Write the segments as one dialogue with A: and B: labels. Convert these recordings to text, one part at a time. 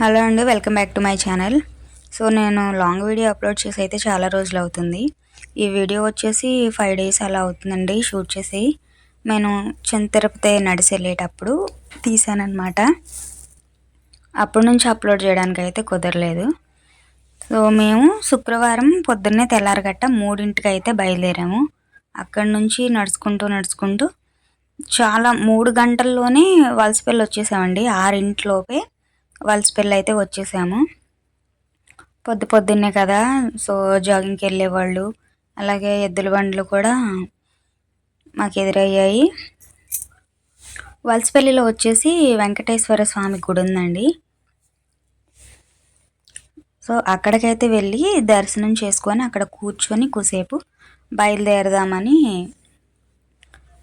A: Hello అండి welcome back to my channel. So నేను long video upload చేసి అయితే చాలా రోజులు అవుతుంది. ఈ వీడియో వచ్చేసి ఫైవ్ డేస్ అలా అవుతుందండి షూట్ చేసి. నేను చిన్న తిరుపతి నడిచి వెళ్ళేటప్పుడు తీసానమాట అప్పటి నుంచి అప్లోడ్ చేయడానికి అయితే కుదరలేదు. సో మేము శుక్రవారం పొద్దున్నే తెల్లారగట్ట మూడింటికి అయితే బయలుదేరాము. అక్కడి నుంచి నడుచుకుంటూ నడుచుకుంటూ చాలా మూడు గంటల్లోనే వలసపల్లి వచ్చేసామండి. ఆరింటిలోపే వలసపల్లి అయితే వచ్చేసాము. పొద్దు పొద్దున్నే కదా సో జాగింగ్కి వెళ్ళేవాళ్ళు. అలాగే ఎద్దుల బండ్లు కూడా మాకు ఎదురయ్యాయి. వలసపల్లిలో వచ్చేసి వెంకటేశ్వర స్వామి గుడి ఉందండి. సో అక్కడికైతే వెళ్ళి దర్శనం చేసుకొని అక్కడ కూర్చొని కూసేపు బయలుదేరదామని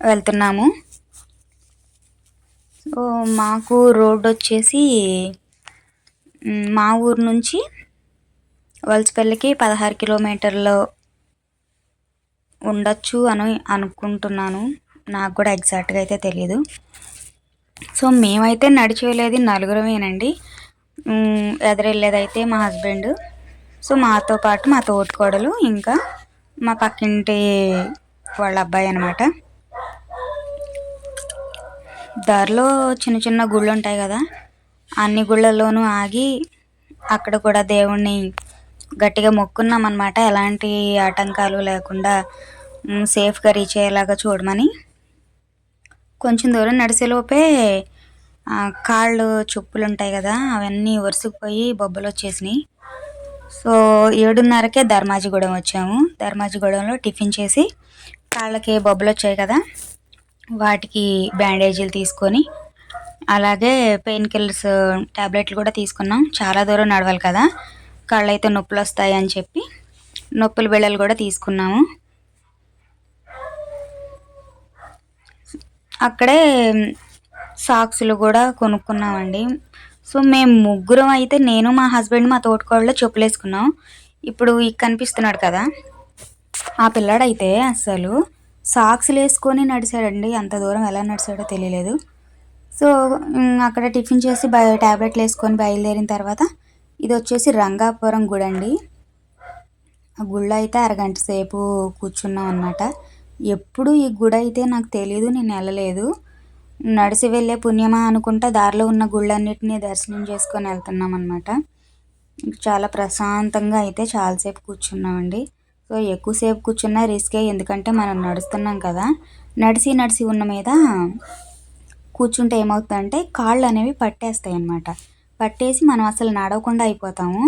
A: వెళ్తున్నాము. సో మాకు రోడ్ వచ్చేసి మా ఊరు నుంచి వలసపల్లికి పదహారు కిలోమీటర్లు ఉండొచ్చు అని అనుకుంటున్నాను. నాకు కూడా ఎగ్జాక్ట్గా అయితే తెలియదు సో మేమైతే నడిచి వెళ్ళేది నలుగురమేనండి ఎదురెళ్ళేదైతే మా హస్బెండ్. సో మాతో పాటు మా తోటికోడలు ఇంకా మా పక్కింటి వాళ్ళ అబ్బాయి అనమాట దారిలో చిన్న చిన్న గుళ్ళు ఉంటాయి కదా. అన్ని గుళ్ళలోనూ ఆగి అక్కడ కూడా దేవుణ్ణి గట్టిగా మొక్కున్నాం అనమాట ఎలాంటి ఆటంకాలు లేకుండా సేఫ్గా రీచ్ అయ్యేలాగా చూడమని. కొంచెం దూరం నడిచేలోపే కాళ్ళు చెప్పులు ఉంటాయి కదా అవన్నీ వరుసకుపోయి బొబ్బలు వచ్చేసినాయి. సో ఏడున్నరకే ధర్మాజిగూడెం వచ్చాము. ధర్మాజిగూడెంలో టిఫిన్ చేసి కాళ్ళకి బొబ్బలు వచ్చాయి కదా వాటికి బ్యాండేజీలు తీసుకొని అలాగే పెయిన్ కిల్లర్స్ ట్యాబ్లెట్లు కూడా తీసుకున్నాం. చాలా దూరం నడవాలి కదా. కళ్ళు అయితే నొప్పులు వస్తాయి అని చెప్పి నొప్పుల బిళ్ళలు కూడా తీసుకున్నాము. అక్కడే సాక్స్లు కూడా కొనుక్కున్నామండి. సో మేము ముగ్గురం అయితే నేను మా హస్బెండ్ మా తోటకోళ్ళు చెప్పులు వేసుకున్నాం ఇప్పుడు కనిపిస్తున్నాడు కదా. ఆ పిల్లాడైతే అసలు సాక్స్లు వేసుకొని నడిచాడండి అంత దూరం ఎలా నడిచాడో తెలియలేదు. సో అక్కడ టిఫిన్ చేసి బయ ట్యాబ్లెట్లు వేసుకొని బయలుదేరిన తర్వాత ఇది వచ్చేసి రంగాపురం గుడి అండి ఆ గుళ్ళో అయితే అరగంట సేపు కూర్చున్నాం అనమాట ఎప్పుడు ఈ గుడి అయితే నాకు తెలియదు నేను వెళ్ళలేదు. నడిచి వెళ్ళే పుణ్యమా అనుకుంటా దారిలో ఉన్న గుళ్ళన్నిటినీ దర్శనం చేసుకొని వెళ్తున్నాం అనమాట చాలా ప్రశాంతంగా అయితే చాలాసేపు కూర్చున్నామండి. సో ఎక్కువసేపు కూర్చున్నా రిస్కే ఎందుకంటే మనం నడుస్తున్నాం కదా. నడిసి నడిసి ఉన్న మీద కూర్చుంటే ఏమవుతుందంటే కాళ్ళు అనేవి పట్టేస్తాయి అన్నమాట పట్టేసి మనం అసలు నడవకుండా అయిపోతాము.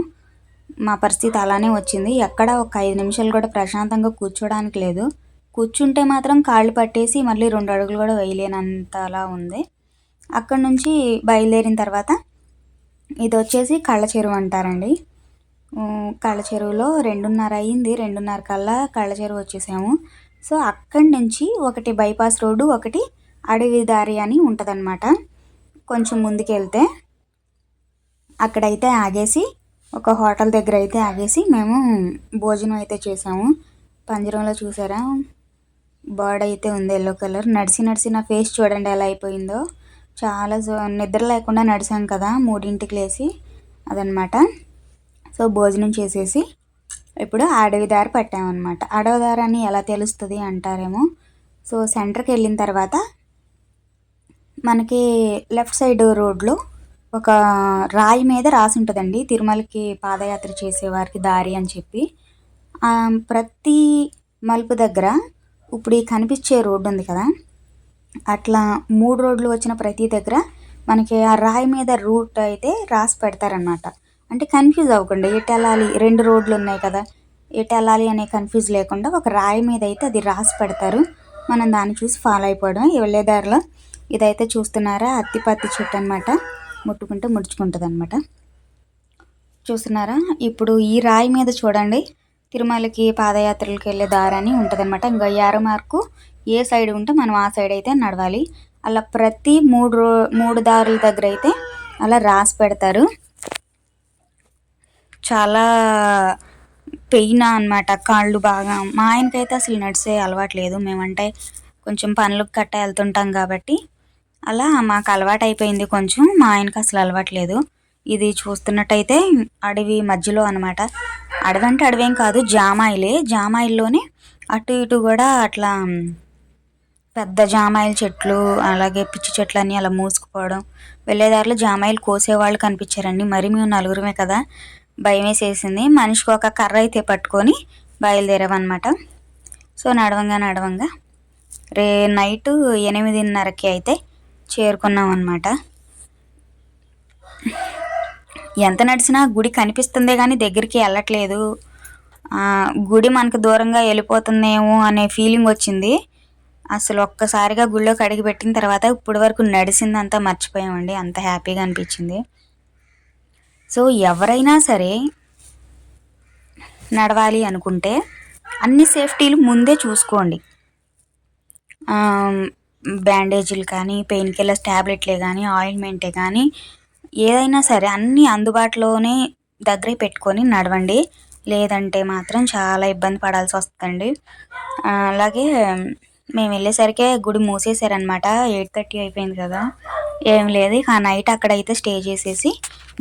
A: మా పరిస్థితి అలానే వచ్చింది. ఎక్కడ ఒక ఐదు నిమిషాలు కూడా ప్రశాంతంగా కూర్చోడానికి లేదు. కూర్చుంటే మాత్రం కాళ్ళు పట్టేసి మళ్ళీ రెండు అడుగులు కూడా వేయలేనంత అలా ఉంది. అక్కడ నుంచి బయలుదేరిన తర్వాత ఇది వచ్చేసి కళ్ళ చెరువు అంటారండి. కళ్ళ చెరువులో రెండున్నర అయింది. రెండున్నర కల్లా కళ్ళ చెరువు వచ్చేసాము. సో అక్కడి నుంచి ఒకటి బైపాస్ రోడ్డు ఒకటి అడవి దారి అని ఉంటుందన్నమాట. కొంచెం ముందుకెళ్తే అక్కడైతే ఆగేసి ఒక హోటల్ దగ్గర అయితే ఆగేసి మేము భోజనం అయితే చేసాము. పంజరంలో చూసారా? బర్డ్ అయితే ఉంది ఎల్లో కలర్. నడిచి నడిచి నా ఫేస్ చూడండి ఎలా అయిపోయిందో. చాలా నిద్ర లేకుండా నడిచాం కదా మూడింటికి లేచి అదనమాట సో భోజనం చేసేసి ఇప్పుడు అడవి దారి పట్టామన్నమాట. అడవి దారి అని ఎలా తెలుస్తుంది అంటారేమో. సో సెంటర్కి వెళ్ళిన తర్వాత మనకి లెఫ్ట్ సైడ్ రోడ్లో ఒక రాయి మీద రాసి ఉంటుందండి తిరుమలకి పాదయాత్ర చేసేవారికి దారి అని చెప్పి. ప్రతి మలుపు దగ్గర ఇప్పుడు ఈ కనిపించే రోడ్డు ఉంది కదా. అట్లా మూడు రోడ్లు వచ్చిన ప్రతి దగ్గర మనకి ఆ రాయి మీద రూట్ అయితే రాసి పెడతారనమాట అంటే కన్ఫ్యూజ్ అవ్వకుండా. ఎటు వెళ్ళాలి? రెండు రోడ్లు ఉన్నాయి కదా. ఎటు వెళ్ళాలి అనే కన్ఫ్యూజ్ లేకుండా ఒక రాయి మీద అయితే అది రాసి పెడతారు. మనం దాన్ని చూసి ఫాలో అయిపోవడం వెళ్ళే దారిలో ఇదైతే చూస్తున్నారా? అత్తి పత్తి చెట్టు అనమాట ముట్టుకుంటే ముడుచుకుంటుంది అనమాట చూస్తున్నారా? ఇప్పుడు ఈ రాయి మీద చూడండి. తిరుమలకి పాదయాత్రలకు వెళ్ళే దారని ఉంటుంది అనమాట ఇంకా యార మార్కు ఏ సైడ్ ఉంటే మనం ఆ సైడ్ అయితే నడవాలి. అలా ప్రతి మూడు రో మూడు దారుల దగ్గర అయితే అలా రాసి పెడతారు. చాలా పెయిన్ అనమాట కాళ్ళు బాగా. మా ఆయనకైతే అసలు నడిచే అలవాట్లేదు మేమంటే కొంచెం పనులకు కట్ట వెళ్తుంటాం కాబట్టి అలా మాకు అలవాటు అయిపోయింది కొంచెం. మా ఆయనకి అసలు అలవాట్లేదు. ఇది చూస్తున్నట్టయితే అడవి మధ్యలో అనమాట అడవి అంటే అడవేం కాదు జామాయిలే. జామాయిల్లోనే అటు ఇటు కూడా అట్లా పెద్ద జామాయిల చెట్లు అలాగే పిచ్చి చెట్లు అన్నీ అలా మూసుకుపోవడం. వెళ్ళేదారిలో జామాయిలు కోసేవాళ్ళు కనిపించారండి. మరి మేము నలుగురమే కదా. భయం వేసేసింది మనిషికి ఒక కర్ర అయితే పట్టుకొని బయలుదేరామన్నమాట. సో నడవంగా నడవంగా. రే నైట్ ఎనిమిదిన్నరకి అయితే చేరుకున్నాం అనమాట ఎంత నడిచినా గుడి కనిపిస్తుందే కానీ దగ్గరికి వెళ్ళట్లేదు గుడి మనకు దూరంగా వెళ్ళిపోతుందేమో అనే ఫీలింగ్ వచ్చింది. అసలు ఒక్కసారిగా గుళ్ళోకి అడిగి పెట్టిన తర్వాత ఇప్పటి వరకు నడిచిందంతా మర్చిపోయామండి. అంత హ్యాపీగా అనిపించింది. సో ఎవరైనా సరే నడవాలి అనుకుంటే అన్ని సేఫ్టీలు ముందే చూసుకోండి. బ్యాండేజీలు కానీ పెయిన్ కిల్లర్స్ ట్యాబ్లెట్లే కానీ ఆయింట్మెంటే కానీ ఏదైనా సరే అన్నీ అందుబాటులోనే దగ్గర పెట్టుకొని నడవండి. లేదంటే మాత్రం చాలా ఇబ్బంది పడాల్సి వస్తుందండి. అలాగే మేము వెళ్ళేసరికి గుడి మూసేశారనమాట ఎయిట్ థర్టీ అయిపోయింది కదా. ఏం లేదు ఇక ఆ నైట్ అక్కడైతే స్టే చేసేసి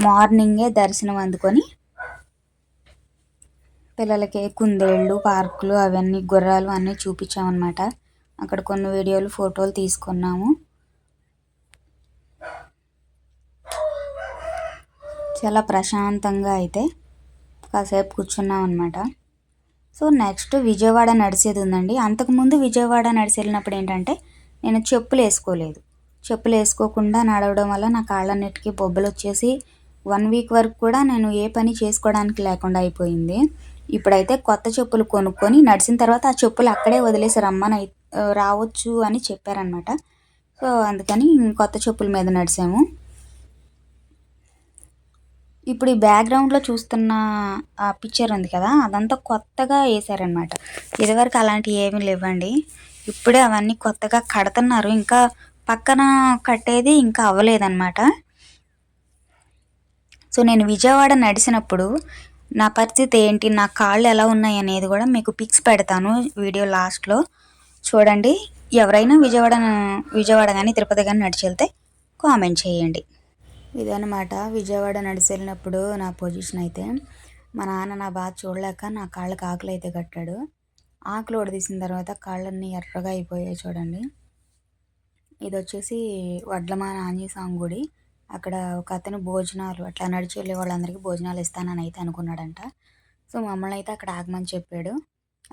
A: మార్నింగే దర్శనం అందుకొని పిల్లలకి కుందేళ్ళు పార్కులు అవన్నీ గుర్రాలు అన్నీ చూపించామన్నమాట. అక్కడ కొన్ని వీడియోలు ఫోటోలు తీసుకున్నాము. చాలా ప్రశాంతంగా అయితే కాసేపు కూర్చున్నాం అనమాట సో నెక్స్ట్ విజయవాడ నడిచేది ఉందండి. అంతకుముందు విజయవాడ నడిచి వెళ్ళినప్పుడు ఏంటంటే నేను చెప్పులు వేసుకోలేదు. చెప్పులు వేసుకోకుండా నడవడం వల్ల నా కాళ్ళన్నిటికీ బొబ్బలు వచ్చేసి వన్ వీక్ వరకు కూడా నేను ఏ పని చేసుకోవడానికి లేకుండా అయిపోయింది. ఇప్పుడైతే కొత్త చెప్పులు కొనుక్కొని నడిచిన తర్వాత ఆ చెప్పులు అక్కడే వదిలేసి రమ్మని రావచ్చు అని చెప్పారనమాట సో అందుకని కొత్త చెప్పుల మీద నడిచాము. ఇప్పుడు ఈ బ్యాక్గ్రౌండ్లో చూస్తున్న ఆ పిక్చర్ ఉంది కదా అదంతా కొత్తగా వేసారనమాట ఇదివరకు అలాంటివి ఏమీ లేవండి. ఇప్పుడే అవన్నీ కొత్తగా కడుతున్నారు. ఇంకా పక్కన కట్టేది ఇంకా అవ్వలేదన్నమాట. సో నేను విజయవాడ నడిచినప్పుడు నా పరిస్థితి ఏంటి నా కాళ్ళు ఎలా ఉన్నాయి అనేది కూడా మీకు పిక్స్ పెడతాను వీడియో లాస్ట్లో. చూడండి. ఎవరైనా విజయవాడ విజయవాడ కానీ తిరుపతి కానీ నడిచి వెళ్తే కామెంట్ చేయండి. ఇదనమాట విజయవాడ నడిచి వెళ్ళినప్పుడు నా పొజిషన్ అయితే మా నాన్న నా బాధ చూడలేక నా కాళ్ళకి ఆకులు అయితే కట్టాడు. ఆకులు తీసిన తర్వాత కాళ్ళన్నీ ఎర్రగా అయిపోయాయి చూడండి. ఇది వచ్చేసి వడ్లమాన ఆంజనేయ స్వామి గుడి. అక్కడ ఒక అతను భోజనాలు అట్లా నడిచి వెళ్ళే వాళ్ళందరికీ భోజనాలు ఇస్తానని అయితే అనుకున్నాడంట. సో మమ్మల్ని అయితే అక్కడ ఆగమని చెప్పాడు.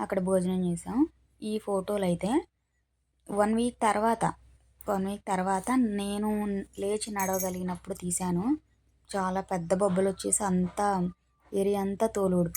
A: అక్కడ భోజనం చేసాం. ఈ ఫోటోలు అయితే వన్ వీక్ తర్వాత వన్ వీక్ తర్వాత నేను లేచి నడవగలిగినప్పుడు తీశాను. చాలా పెద్ద బొబ్బలు వచ్చేసి అంతా ఏరియా అంతా తోలుడు.